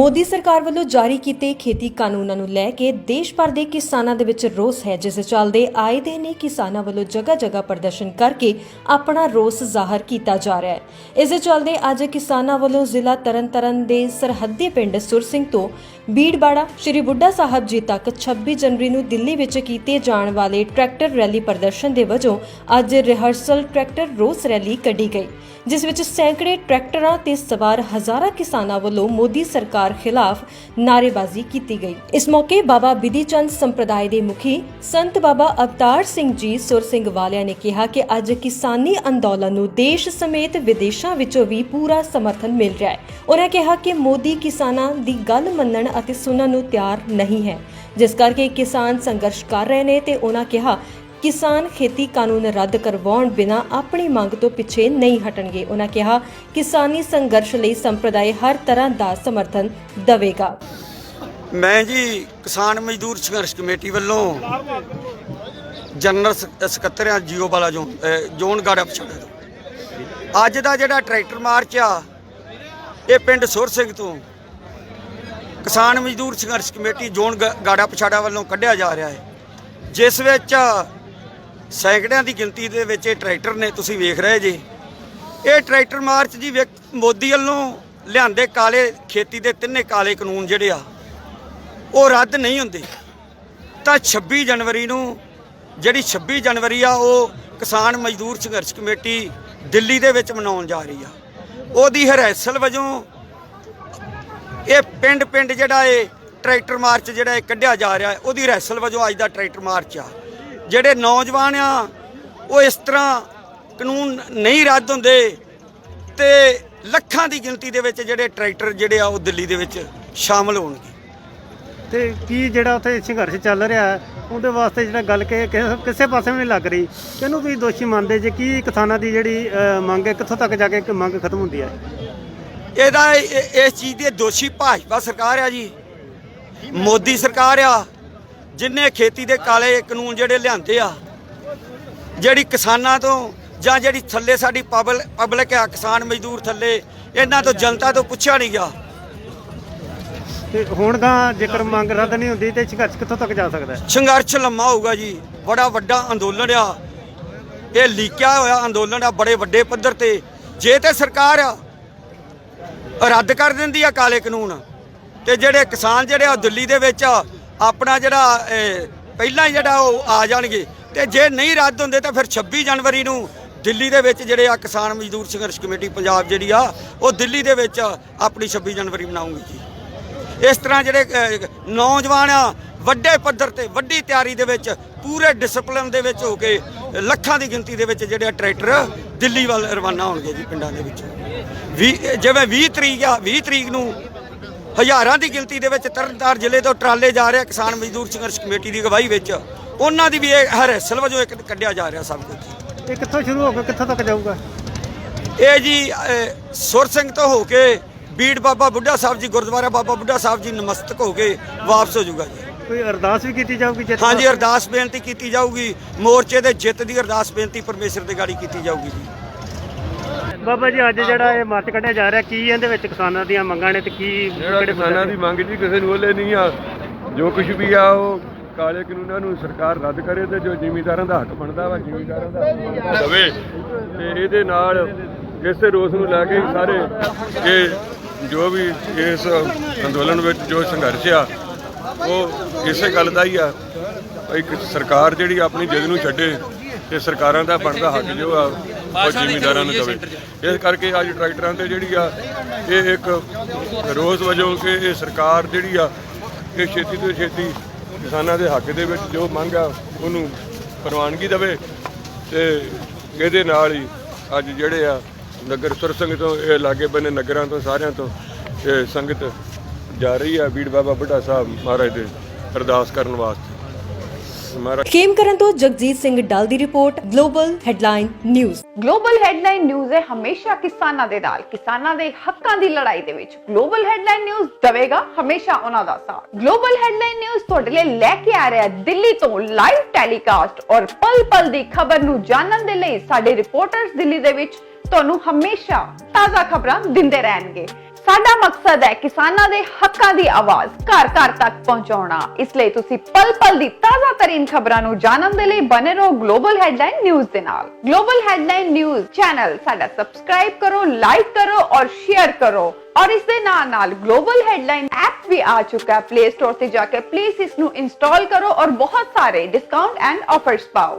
ਮੋਦੀ ਸਰਕਾਰ ਵੱਲੋਂ ਜਾਰੀ ਕੀਤੇ ਖੇਤੀ ਕਾਨੂੰਨਾਂ ਨੂੰ ਲੈ ਕੇ ਦੇਸ਼ ਭਰ ਦੇ ਕਿਸਾਨਾਂ ਦੇ ਵਿੱਚ ਰੋਸ ਹੈ, ਜਿਸ ਦੇ ਚੱਲਦੇ ਆਏ ਦਿਨ ਹੀ ਕਿਸਾਨਾਂ ਵੱਲੋਂ ਜਗ੍ਹਾ ਜਗ੍ਹਾ ਪ੍ਰਦਰਸ਼ਨ ਕਰਕੇ ਆਪਣਾ ਰੋਸ ਜ਼ਾਹਰ ਕੀਤਾ ਜਾ ਰਿਹਾ ਹੈ। ਇਸ ਦੇ ਚੱਲਦੇ ਅੱਜ ਕਿਸਾਨਾਂ ਵੱਲੋਂ ਜ਼ਿਲ੍ਹਾ ਤਰਨਤਾਰਨ ਦੇ ਸਰਹੱਦੀ ਪਿੰਡ ਸੁਰ ਸਿੰਘ ਤੋਂ ਬੀੜਬਾੜਾ ਸ਼੍ਰੀ ਬੁੱਢਾ ਸਾਹਿਬ ਜੀ ਤੱਕ 26 ਜਨਵਰੀ ਨੂੰ ਦਿੱਲੀ ਵਿੱਚ ਕੀਤੇ ਜਾਣ ਵਾਲੇ ਟਰੈਕਟਰ ਰੈਲੀ ਪ੍ਰਦਰਸ਼ਨ ਦੇ ਵਜੋਂ ਅੱਜ ਰਿਹਰਸਲ ਟਰੈਕਟਰ ਰੋਸ ਰੈਲੀ ਕੱਢੀ ਗਈ, ਜਿਸ ਵਿੱਚ ਸੈਂਕੜੇ ਟਰੈਕਟਰਾਂ ਤੇ ਸਵਾਰ ਹਜ਼ਾਰਾਂ ਕਿਸਾਨਾਂ ਵੱਲੋਂ ਮੋਦੀ ਸਰਕਾਰ ਖਿਲਾਫ ਨਾਅਰੇਬਾਜ਼ੀ ਕੀਤੀ ਗਈ। ਇਸ ਮੌਕੇ ਬਾਬਾ ਬਿਧੀ ਚੰਦ ਸੰਪਰਦਾਇ ਦੇ ਮੁਖੀ ਸੰਤ ਬਾਬਾ ਅਵਤਾਰ ਸਿੰਘ ਜੀ ਸੁਰ ਸਿੰਘ ਵਾਲਿਆਂ ਨੇ ਕਿਹਾ ਕਿ ਅੱਜ ਕਿਸਾਨੀ ਅੰਦੋਲਨ ਨੂੰ ਦੇਸ਼ ਸਮੇਤ ਵਿਦੇਸ਼ਾਂ ਵਿੱਚੋਂ ਵੀ ਪੂਰਾ ਸਮਰਥਨ ਮਿਲ ਰਿਹਾ ਹੈ। ਉਹਨਾਂ ਕਿਹਾ ਕਿ ਮੋਦੀ ਕਿਸਾਨਾਂ ਦੀ ਗੱਲ ਮੰਨਣ ਅਤੇ ਸੁਣਨ ਨੂੰ ਤਿਆਰ ਨਹੀਂ ਹੈ। ਜਿਸ ਕਰਕੇ ਕਿਸਾਨ ਸੰਘਰਸ਼ ਕਰ ਰਹੇ ਨੇ ਤੇ ਉਹਨਾਂ ਕਿਹਾ ਕਿਸਾਨ ਖੇਤੀ ਕਾਨੂੰਨ ਰੱਦ ਕਰਵਾਉਣ ਬਿਨਾਂ ਆਪਣੀ ਮੰਗ ਤੋਂ ਪਿੱਛੇ ਨਹੀਂ ਹਟਣਗੇ। ਉਹਨਾਂ ਕਿਹਾ, ਕਿਸਾਨੀ ਸੰਘਰਸ਼ ਲਈ ਸੰਪਰਦਾਇ ਹਰ ਤਰ੍ਹਾਂ ਦਾ ਸਮਰਥਨ ਦੇਵੇਗਾ। ਮੈਂ ਜੀ ਕਿਸਾਨ ਮਜ਼ਦੂਰ ਸੰਘਰਸ਼ ਕਮੇਟੀ ਵੱਲੋਂ ਜਨਰਲ ਸਕੱਤਰ ਆ, ਜੀਓ ਵਾਲਾ ਜੋਨ ਜੋਨ ਗਾੜਾ ਪਛਾੜੇ ਅੱਜ ਦਾ ਜਿਹੜਾ ਟਰੈਕਟਰ ਮਾਰਚ ਆ, ਇਹ ਪਿੰਡ ਸੁਰ ਸਿੰਘ ਤੋਂ ਕਿਸਾਨ ਮਜ਼ਦੂਰ ਸੰਘਰਸ਼ ਕਮੇਟੀ ਜੋਨ ਗਾੜਾ ਪਛਾੜਾ ਵੱਲੋਂ ਕੱਢਿਆ ਜਾ ਰਿਹਾ ਹੈ। ਜਿਸ ਵਿੱਚ ਸੈਂਕੜਿਆਂ ਦੀ ਗਿਣਤੀ ਦੇ ਵਿੱਚ ਇਹ ਟਰੈਕਟਰ ਨੇ ਤੁਸੀਂ ਵੇਖ ਰਹੇ ਜੇ। ਇਹ ਟਰੈਕਟਰ ਮਾਰਚ ਜੀ ਵਿਅਕ- ਮੋਦੀ ਵੱਲੋਂ ਲਿਆਂਦੇ ਕਾਲੇ ਖੇਤੀ ਦੇ ਤਿੰਨੇ ਕਾਲੇ ਕਾਨੂੰਨ ਜਿਹੜੇ ਆ, ਉਹ ਰੱਦ ਨਹੀਂ ਹੁੰਦੇ। ਤਾਂ 26 ਜਨਵਰੀ ਨੂੰ, ਜਿਹੜੀ 26 ਜਨਵਰੀ ਆ, ਉਹ ਕਿਸਾਨ ਮਜ਼ਦੂਰ ਸੰਘਰਸ਼ ਕਮੇਟੀ ਦਿੱਲੀ ਦੇ ਵਿੱਚ ਮਨਾਉਣ ਜਾ ਰਹੀ ਆ। ਉਹਦੀ ਹਰੈਸਲ ਵਜੋਂ ਇਹ ਪਿੰਡ ਪਿੰਡ ਜਿਹੜਾ ਇਹ ਟਰੈਕਟਰ ਮਾਰਚ ਜਿਹੜਾ ਇਹ ਕੱਢਿਆ ਜਾ ਰਿਹਾ, ਉਹਦੀ ਹਰੈਸਲ ਵਜੋਂ ਅੱਜ ਦਾ ਟਰੈਕਟਰ ਮਾਰਚ ਆ। ਜਿਹੜੇ ਨੌਜਵਾਨ ਆ ਉਹ ਇਸ ਤਰ੍ਹਾਂ ਕਾਨੂੰਨ ਨਹੀਂ ਰੱਦ ਹੁੰਦੇ ਤੇ ਲੱਖਾਂ ਦੀ ਗਿਣਤੀ ਦੇ ਵਿੱਚ ਜਿਹੜੇ ਟਰੈਕਟਰ ਜਿਹੜੇ ਆ ਉਹ ਦਿੱਲੀ ਦੇ ਵਿੱਚ ਸ਼ਾਮਲ ਹੋਣਗੇ। ਤੇ ਕੀ ਜਿਹੜਾ ਉੱਥੇ ਸੰਘਰਸ਼ ਚੱਲ ਰਿਹਾ ਹੈ, ਉਹਦੇ ਵਾਸਤੇ ਜਿਹੜਾ ਗੱਲ ਕਿ ਕਿਸੇ ਪਾਸੇ ਵੀ ਨਹੀਂ ਲੱਗ ਰਹੀ। ਕਿਹਨੂੰ ਤੁਸੀਂ ਦੋਸ਼ੀ ਮੰਨਦੇ? ਜੇ ਕੀ ਕਿਸਾਨਾਂ ਦੀ ਜਿਹੜੀ ਮੰਗ ਹੈ ਕਿੱਥੋਂ ਤੱਕ ਜਾ ਕੇ ਕਿ ਮੰਗ ਖਤਮ ਹੁੰਦੀ ਹੈ? ਇਹਦਾ ਇਹ- ਇਹ- ਇਸ ਚੀਜ਼ ਦੀ ਦੋਸ਼ੀ ਭਾਜਪਾ ਸਰਕਾਰ ਆ ਜੀ। ਮੋਦੀ ਸਰਕਾਰ ਆ। ਜਿਨੇ ਖੇਤੀ ਦੇ ਕਾਲੇ ਕਾਨੂੰਨ ਜਿਹੜੇ ਲਿਆਂਦੇ ਆ ਜਿਹੜੀ ਕਿਸਾਨਾਂ ਤੋਂ ਜਾਂ ਜਿਹੜੀ ਥੱਲੇ ਸਾਡੀ ਪਬਲ ਪਬਲਿਕ ਆ ਕਿਸਾਨ ਮਜ਼ਦੂਰ ਥੱਲੇ ਇਹਨਾਂ ਤੋਂ ਜਨਤਾ ਤੋਂ ਪੁੱਛਿਆ ਨਹੀਂ ਗਿਆ। ਤੇ ਹੁਣ ਗਾਂ ਜੇਕਰ ਮੰਗ ਰੱਦ ਨਹੀਂ ਹੁੰਦੀ ਤੇ ਸੰਘਰਸ਼ ਕਿੱਥੋਂ ਤੱਕ ਜਾ ਸਕਦਾ ਹੈ? ਸੰਘਰਸ਼ ਲੰਮਾ ਹੋਊਗਾ ਜੀ ਬੜਾ ਵੱਡਾ ਅੰਦੋਲਨ ਆ। ਇਹ ਲੀਕਿਆ ਹੋਇਆ ਅੰਦੋਲਨ ਆ ਬੜੇ ਵੱਡੇ ਪੱਧਰ ਤੇ। ਜੇ ਤੇ ਸਰਕਾਰ ਰੱਦ ਕਰ ਦਿੰਦੀ ਆ ਕਾਲੇ ਕਾਨੂੰਨ ਤੇ ਜਿਹੜੇ ਕਿਸਾਨ ਜਿਹੜੇ ਆ ਦਿੱਲੀ ਦੇ ਵਿੱਚ ਆਪਣਾ ਜਿਹੜਾ ਪਹਿਲਾਂ ਹੀ ਜਿਹੜਾ ਉਹ ਆ ਜਾਣਗੇ। ਤੇ ਜੇ ਨਹੀਂ ਰੱਦ ਹੁੰਦੇ ਤਾਂ ਫਿਰ 26 ਜਨਵਰੀ ਨੂੰ ਦਿੱਲੀ ਦੇ ਵਿੱਚ ਜਿਹੜੇ ਆ ਕਿਸਾਨ ਮਜ਼ਦੂਰ ਸੰਘਰਸ਼ ਕਮੇਟੀ ਪੰਜਾਬ ਜਿਹੜੀ ਆ, ਉਹ ਦਿੱਲੀ ਦੇ ਵਿੱਚ ਆਪਣੀ 26 ਜਨਵਰੀ ਮਨਾਉਂਗੀ ਜੀ। ਇਸ ਤਰ੍ਹਾਂ ਜਿਹੜੇ ਨੌਜਵਾਨ ਆ, ਵੱਡੇ ਪੱਧਰ ਤੇ, ਵੱਡੀ ਤਿਆਰੀ ਦੇ ਵਿੱਚ, ਪੂਰੇ ਡਿਸਪਲਿਨ ਦੇ ਵਿੱਚ ਹੋ ਕੇ ਲੱਖਾਂ ਦੀ ਗਿਣਤੀ ਦੇ ਵਿੱਚ ਜਿਹੜੇ ਆ ਟਰੈਕਟਰ ਦਿੱਲੀ ਵੱਲ ਰਵਾਨਾ ਹੋਣਗੇ ਜੀ ਪਿੰਡਾਂ ਦੇ ਵਿੱਚ। ਵੀ, ਜਿਵੇਂ 20 ਤਰੀਕ ਆ 20 ਤਰੀਕ ਨੂੰ ਹਜ਼ਾਰਾਂ ਦੀ ਗਿਣਤੀ ਦੇ ਵਿੱਚ ਤਰਨਤਾਰ ਜ਼ਿਲ੍ਹੇ ਤੋਂ ਟਰਾਲੇ ਜਾ ਰਹੇ ਕਿਸਾਨ ਮਜ਼ਦੂਰ ਸੰਘਰਸ਼ ਕਮੇਟੀ ਦੀ ਅਗਵਾਈ ਵਿੱਚ। ਉਹਨਾਂ ਦੀ ਵੀ ਇਹ ਹਰੈਸਲ ਵਜੋਂ ਇੱਕ ਕੱਢਿਆ ਜਾ ਰਿਹਾ ਸਭ ਕੁਝ। ਇਹ ਕਿੱਥੋਂ ਸ਼ੁਰੂ ਹੋ ਕੇ ਕਿੱਥੋਂ ਤੱਕ ਜਾਊਗਾ? ਇਹ ਜੀ ਸੁਰ ਸਿੰਘ ਤੋਂ ਹੋ ਕੇ ਬੀੜ ਬਾਬਾ ਬੁੱਢਾ ਸਾਹਿਬ ਜੀ ਗੁਰਦੁਆਰਾ ਬਾਬਾ ਬੁੱਢਾ ਸਾਹਿਬ ਜੀ ਨਮਸਤਕ ਹੋ ਕੇ ਵਾਪਸ ਹੋ ਜਾਊਗਾ ਜੀ। ਕੋਈ ਅਰਦਾਸ ਵੀ ਕੀਤੀ ਜਾਊਗੀ ਜਿੱਤ ਹਾਂਜੀ? ਅਰਦਾਸ ਬੇਨਤੀ ਕੀਤੀ ਜਾਊਗੀ। ਮੋਰਚੇ ਦੇ ਜਿੱਤ ਦੀ ਅਰਦਾਸ ਬੇਨਤੀ ਪਰਮੇਸ਼ਰ ਦੇ ਗਾੜੀ ਕੀਤੀ ਜਾਊਗੀ ਜੀ। ਬਾਬਾ ਜੀ ਅੱਜ ਜਿਹੜਾ ਇਹ ਮਾਰਚ ਕੱਢਿਆ ਜਾ ਰਿਹਾ ਕੀ ਇਹਦੇ ਵਿੱਚ ਕਿਸਾਨਾਂ ਦੀਆਂ ਮੰਗਾਂ ਨੇ ਤੇ ਕੀ ਜਿਹੜਾ ਕਿਸਾਨਾਂ ਦੀ ਮੰਗ ਜੀ ਕਿਸੇ ਨੂੰ ਉਹਲੇ ਨਹੀਂ ਆ। ਜੋ ਕੁਝ ਵੀ ਆ ਉਹ ਕਾਲੇ ਕਾਨੂੰਨਾਂ ਨੂੰ ਸਰਕਾਰ ਰੱਦ ਕਰੇ ਤੇ ਜੋ ਜ਼ਿਮੀਂਦਾਰਾਂ ਦਾ ਹੱਕ ਬਣਦਾ ਵਾ ਜ਼ਿਮੀਂਦਾਰਾਂ ਦਾ ਦੇਵੇ। ਤੇ ਇਹਦੇ ਨਾਲ ਇਸੇ ਰੋਸ ਨੂੰ ਲੈ ਕੇ ਸਾਰੇ ਇਹ ਜੋ ਵੀ ਇਸ ਅੰਦੋਲਨ ਵਿੱਚ ਜੋ ਸੰਘਰਸ਼ ਆ ਉਹ ਇਸੇ ਗੱਲ ਦਾ ਹੀ ਆ। ਇੱਕ ਸਰਕਾਰ ਜਿਹੜੀ ਆਪਣੀ ਜਿੱਦ ਨੂੰ ਛੱਡੇ ਤੇ ਸਰਕਾਰਾਂ ਦਾ ਬਣਦਾ ਹੱਕ ਜੋ ਆ ਉਹ ਜ਼ਿਮੀਂਦਾਰਾਂ ਨੂੰ ਦੇਵੇ ਇਸ ਕਰਕੇ ਅੱਜ ਟਰੈਕਟਰਾਂ ਤੇ ਜਿਹੜੀ ਆ ਇਹ ਇੱਕ ਰੋਜ਼ ਵਜੋਂ ਕਿ ਇਹ ਸਰਕਾਰ ਜਿਹੜੀ ਆ ਇਹ ਛੇਤੀ ਤੋਂ ਛੇਤੀ ਕਿਸਾਨਾਂ ਦੇ ਹੱਕ ਦੇ ਵਿੱਚ ਜੋ ਮੰਗ ਆ ਉਹਨੂੰ ਪ੍ਰਵਾਨਗੀ ਦੇਵੇ ਤੇ ਇਹਦੇ ਨਾਲ ਹੀ ਅੱਜ ਜਿਹੜੇ ਆ ਨਗਰ ਸੁਰ ਸਿੰਘ ਤੋਂ ਇਹ ਲਾਗੇ ਬੰਨੇ ਨਗਰਾਂ ਤੋਂ ਸਾਰਿਆਂ ਤੋਂ ਇਹ ਸੰਗਤ ਜਾ ਰਹੀ ਆ ਬੀੜ ਬਾਬਾ ਬੁੱਢਾ ਸਾਹਿਬ ਮਹਾਰਾਜ ਦੇ ਅਰਦਾਸ ਕਰਨ ਵਾਸਤੇ। ਮਹਾਰਾਜ ਖੇਮ ਕਰਨ ਤੋਂ ਜਗਜੀਤ ਸਿੰਘ ਡਲ ਦੀ report global headline news global headline news ਹੈ ਹਮੇਸ਼ਾ ਕਿਸਾਨਾਂ ਦੇ ਨਾਲ। ਕਿਸਾਨਾਂ ਦੇ ਹੱਕਾਂ ਦੀ ਲੜਾਈ ਦੇ ਵਿੱਚ ਗਲੋਬਲ ਹੈਡਲਾਈਨ ਨਿਊਜ਼ ਦਵੇਗਾ ਹਮੇਸ਼ਾ ਉਹਨਾਂ ਦਾ ਸਾਥ। ਗਲੋਬਲ ਹੈਡਲਾਈਨ ਨਿਊਜ਼ ਤੁਹਾਡੇ ਲਈ ਲੈ ਕੇ ਆ ਰਿਹਾ ਹੈ ਦਿੱਲੀ ਤੋਂ ਲਾਈਵ ਟੈਲੀਕਾਸਟ ਔਰ ਪਲ ਪਲ ਦੀ ਖਬਰ ਨੂੰ ਜਾਣਨ ਦੇ ਲਈ ਸਾਡੇ ਰਿਪੋਰਟਰਸ ਦਿੱਲੀ ਦੇ ਵਿੱਚ ਤੁਹਾਨੂੰ ਹਮੇਸ਼ਾ ਤਾਜ਼ਾ ਖਬਰਾਂ ਦਿੰਦੇ ਰਹਿਣਗੇ। ਸਾਡਾ ਮਕਸਦ ਹੈ ਕਿਸਾਨਾਂ ਦੇ ਹੱਕਾਂ ਦੀ ਆਵਾਜ਼ ਘਰ ਘਰ ਤੱਕ ਪਹੁੰਚਾਉਣਾ। ਇਸ ਲਈ ਤੁਸੀਂ ਪਲ ਪਲ ਦੀ ਤਾਜ਼ਾ ਤਰੀਨ ਖਬਰਾਂ ਨੂੰ ਜਾਣਨ ਦੇ ਲਈ ਬਨੇ ਰਹੋ ਗਲੋਬਲ ਹੈਡਲਾਈਨ ਨਿਊਜ਼ ਦੇ ਨਾਲ। ਗਲੋਬਲ ਹੈਡਲਾਈਨ ਨਿਊਜ਼ ਚੈਨਲ ਸਾਡਾ ਸਬਸਕ੍ਰਾਈਬ ਕਰੋ ਲਾਈਕ ਕਰੋ ਔਰ ਸ਼ੇਅਰ ਕਰੋ। ਔਰ ਇਸ ਦੇ ਨਾਲ ਨਾਲ ਗਲੋਬਲ ਹੈਡਲਾਈਨ ਐਪ ਵੀ ਆ ਚੁੱਕਾ ਹੈ। ਪਲੇ ਸਟੋਰ ਤੇ ਜਾ ਕੇ ਪਲੀਜ਼ ਇਸ ਨੂੰ ਇੰਸਟਾਲ ਕਰੋ ਔਰ ਬਹੁਤ ਸਾਰੇ ਡਿਸਕਾਊਂਟ ਐਂਡ ਆਫਰਸ ਪਾਓ।